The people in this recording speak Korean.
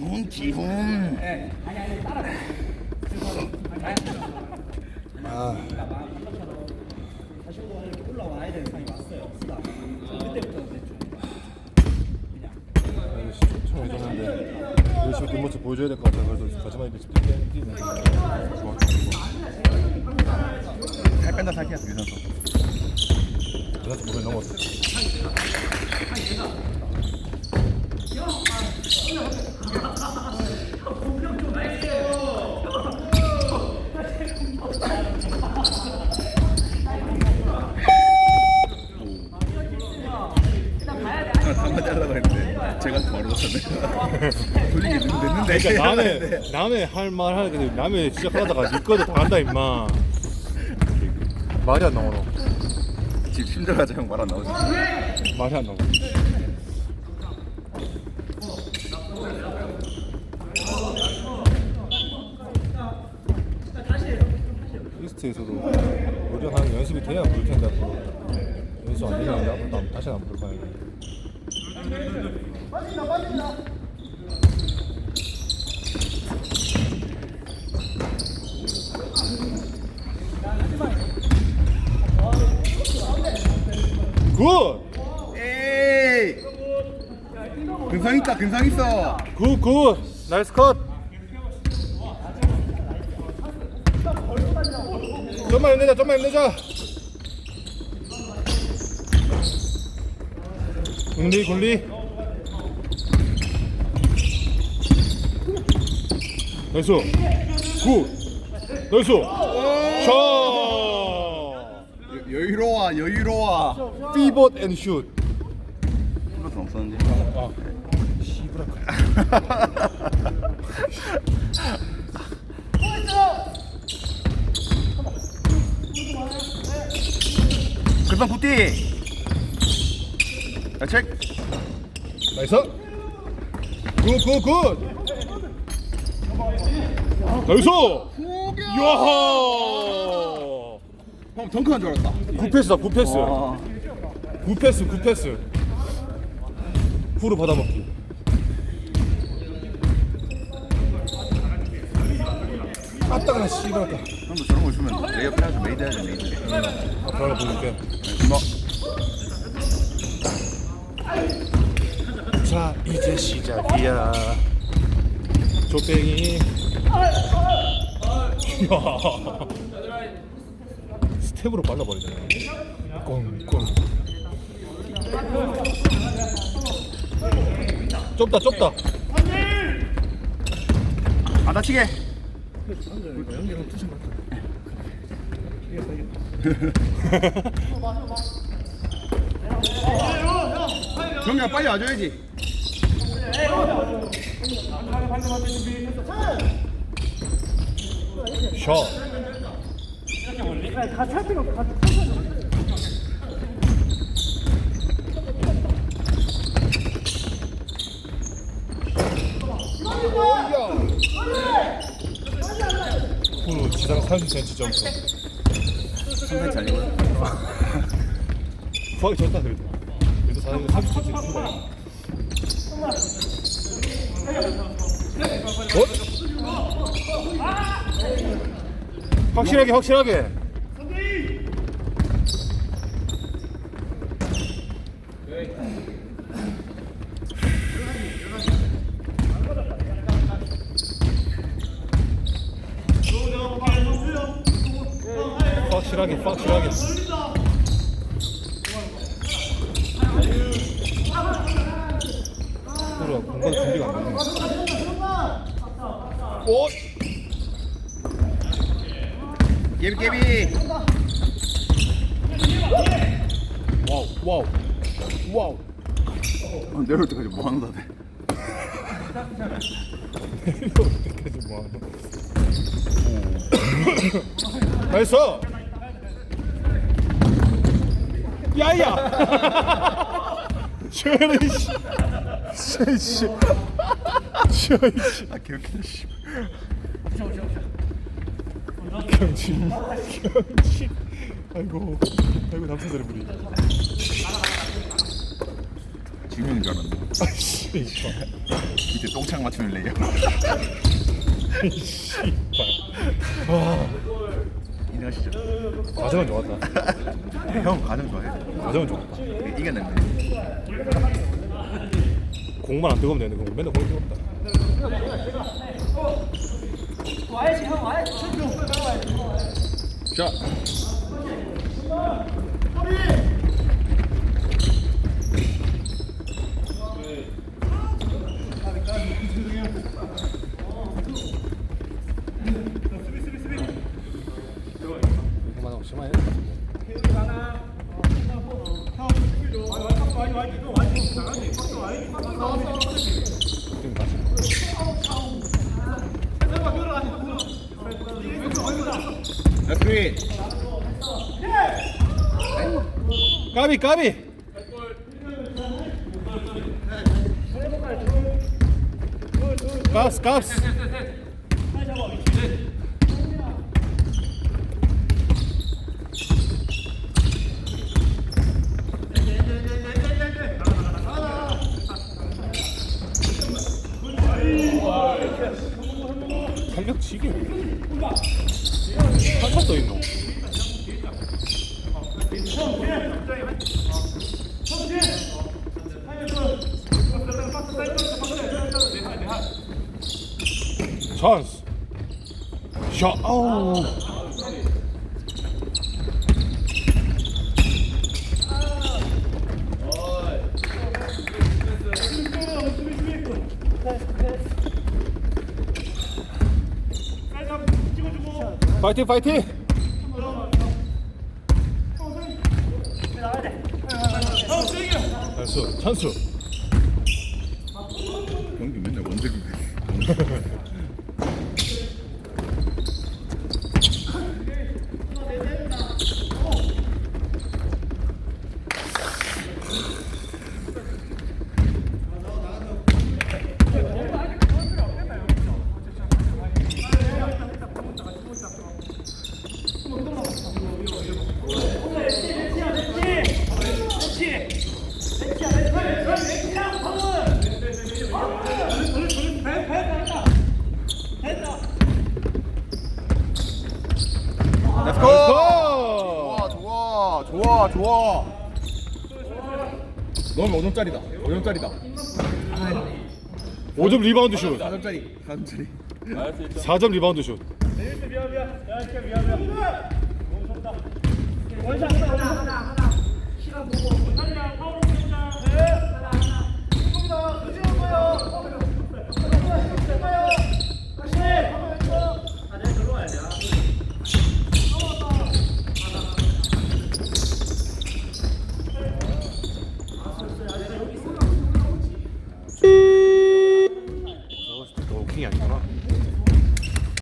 지훈 지훈 아 해줬는데 열심히 뒷 모습 보여줘야 될 것 같아 그래도 가지마 이제 뛰네 살 뺀다 살기야 유선수 그래서 무슨 넘었어 한마디 하려고 했는데 제가 바로 갔네 돌리기 그러니까 남의 남의 할 말 하는데 남의 시작하다가 니 거도 다 한다 임마. 말이 안 나오노? 집 힘들어하자 형말 안 나오지? 말이 안 나오고 이스트에서도 우리가 한 연습이 돼야 부를 텐데 앞으로. 연습 안 되면 앞으로 나- 다시 안 부를 거야 굿! 에이 근성 있다 근성 있어 굿, 굿! 나이스 컷! 좀만 힘내자, 좀만 힘내자! 군리, 군리! 나이스! 굿! 나이스! 샷! 여- 여유로워 여유로워. 피벗 앤 슛! 플러스 없었는데. 근성 푸티. 야 책. 나이스. 굿굿 굿. 나이스. 야하 형 덩크한 줄 알았다. 9패스다 9패스 와. 9패스 9패스 후로 받아먹기. 아따가 씨발다 형도 저런 거 주면 레이업 해야죠. 메이드 해야죠 메이드. 앞으로 보여줄게. 뭐자 이제 시작이야. 조뱅이 이야 스텝으로 발라버리잖아 꽁꽁. 좁다 좁다. 안 다치게. 정이야 빨리 와줘야지. 샷 후로 지상 30cm 점프 상당히 잘 익어요 구하기 좋다 그래도 그래도 사람이 30cm 큰다 어? 확실하게 확실하게. 확실하게 확실하게. 그래 공간 준비가 안 되네. 오! 깨비 깨비 와우. 와우. 어, 내려올 때까지 뭐 하는 거다 이렇게까지 뭐하노 나이스 야야 저는 씨. 씨, 저이 씨. 아 개웃기다 씨. 경치 경치 아이고 아이고 남자들의 부리 김영인 줄 알았네. 아이씨 씨발 이제 똥창 맞추는 레이어. 씨발 와 인정하시죠? 과정은 좋았다 형 가정 좋아해. 과정은 좋았다 이겨냈네. 공만 안 뜨거우면 되는데 공 맨날 공이 뜨겁다 자. 공만 하고 심하게 지금 다시 레프리. 까비 까비. 값스 값스. 탄력 지게. 한참 더 있노 찬스. 샷 아우. 파이팅 파이팅. 찬스 찬스. 경기 맨날 원적인데. 렛츠고! 좋아 좋아 좋아 좋아. 넌 5점짜리다. 5점짜리다. 5점 리바운드 슛 4점짜리. 4점짜리. 4점 리바운드 슛 저거 진짜 너 킹이 아니구나